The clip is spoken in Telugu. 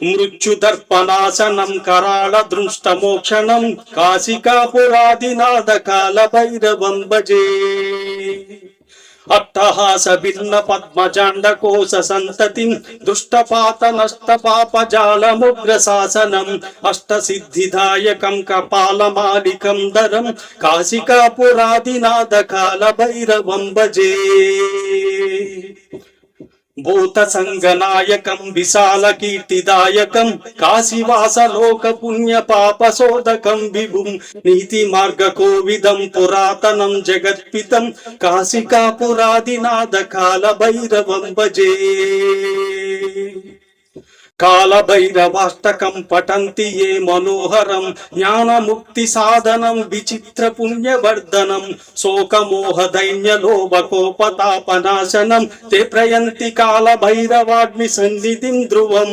మృత్యుదర్పనాశనం కరాళ దృష్టమోక్షణం కాశికాపురాదినాద కాల భైరవం భజే అట్టహాస భిన్న పద్మజాండ కోశ సంతతిం దుష్టపాత నష్ట పాప జాలముగ్ర శాసనం అష్ట సిద్ధిదాయకం కపాలమాలికం దరం కాశికాపురాదినాద కాల భైరవం భజే భూత సంగనాయకం విశాల కీర్తిదాయకం కాశీవాస లోక పుణ్య పాప శోధకం విభుం నీతి మార్గ కోవిదం పురాతనం జగత్పితం కాశికాపురాదినాద కాల భైరవం భజే. కాలభైరవాష్టకం పఠంతి ఏ మనోహరం జ్ఞానముక్తి సాధనం విచిత్ర పుణ్యవర్ధనం శోకమోహ దైన్య లోభ తే ప్రయంతి కాలభైరవాగ్ని సన్నిధిం ధ్రువం.